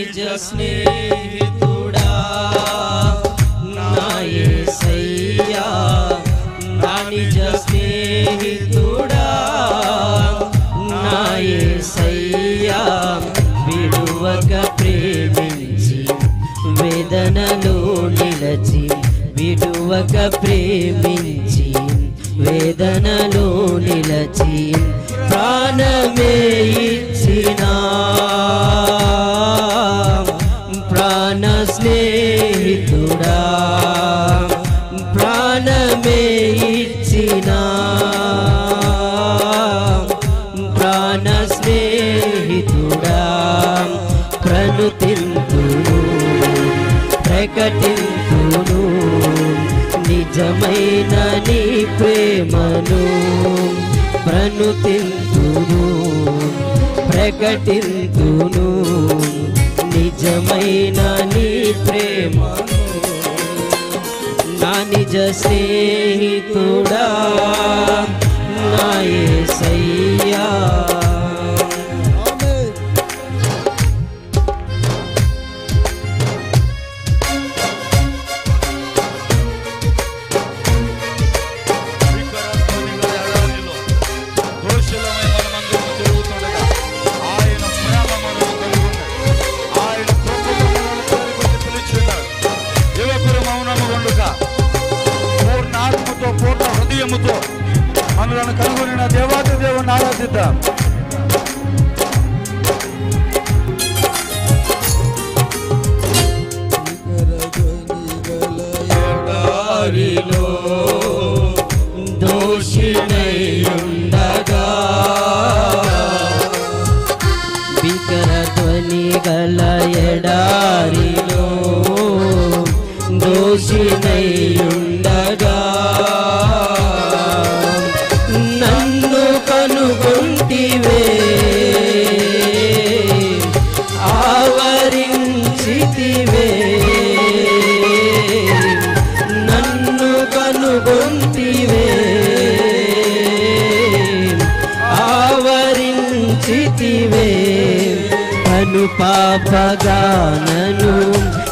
నిజ స్నేహితుడా? నా సయ్యా నా నిజ స్నేహితుడా? నా సయ్యా విడువక ప్రేమించి వేదనలో నిలచి విడువక ప్రేమించి వేదనలో నిలచి ప్రాణమే ఇచ్చినా. స్నేహితుడా ప్రాణమే ఇచ్చిన. ప్రాణ స్నేహితుడా ప్రణుతింతును ప్రకటింతును నిజమైన నీ ప్రేమను ప్రణుతింతును ప్రకటింతును నిజమైన నీ ప్రేమను నా నిజ స్నేహితుడా నాయ హృదయముతో మనలను కనుగొనిన దేవాది దేవుని ఆరాధిద్దాం. ఎడారిలో దోషినై ధ్వని గల ఎడారిలో దోషినై కనుగొంటివే ఆవరించితివే. నన్ను కనుగొంటివే. ఆవరించితివే. అను పాపగానను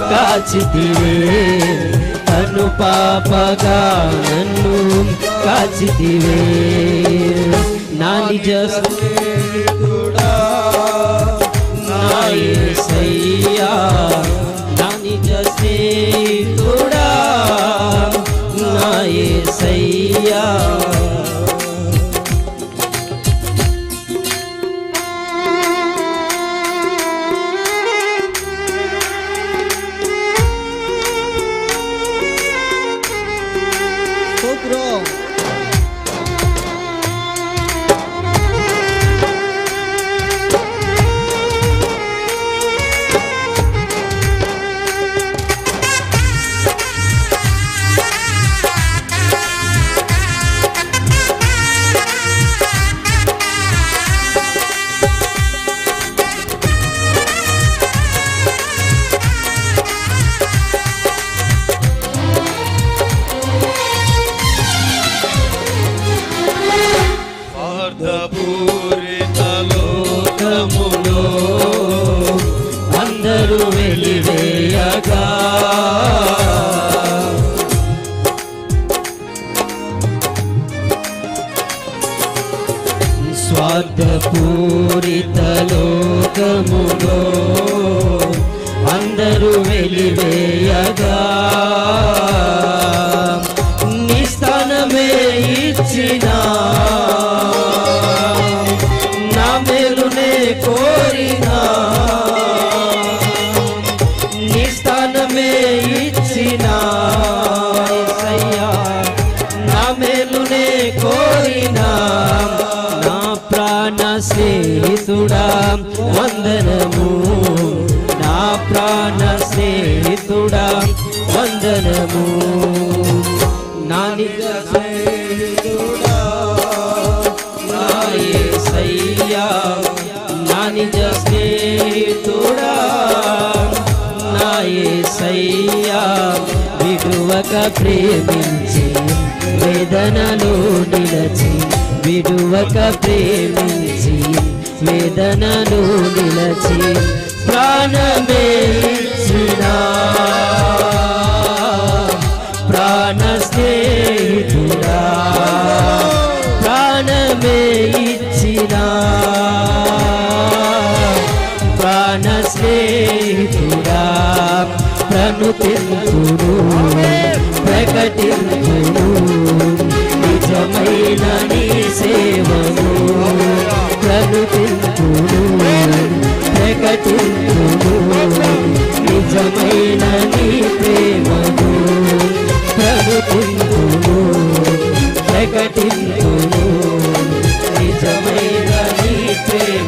కాచితివే. అను పాపగానను కాచితివే. నా నిజ స్నేహితుడా నా యేసయ్యా నా నిజ స్నేహితుడా స్వార్థపూరిత లోకములో అందరూ వెలివేయగా. స్నేహితుడా వందనము. నా ప్రాణ స్నేహితుడా వందనము. నా నిజ స్నేహితుడా నాయే సయ్యా నా నిజ స్నేహితుడా నా యేసయ్యా విడువక ప్రేమించి వేదనలో నిలచి విడువక ప్రేమించి వేదనను నిలచి ప్రాణమే ఇచ్చినా. ప్రాణ స్నేహితుడా. ప్రాణమే ఇచ్చినా. ప్రాణ స్నేహితుడా. ప్రణుతి ప్రకటించుము నిజమైన నీ ప్రేమను ప్రభుత్వము ప్రకటించుము నిజమైన నీ ప్రేమ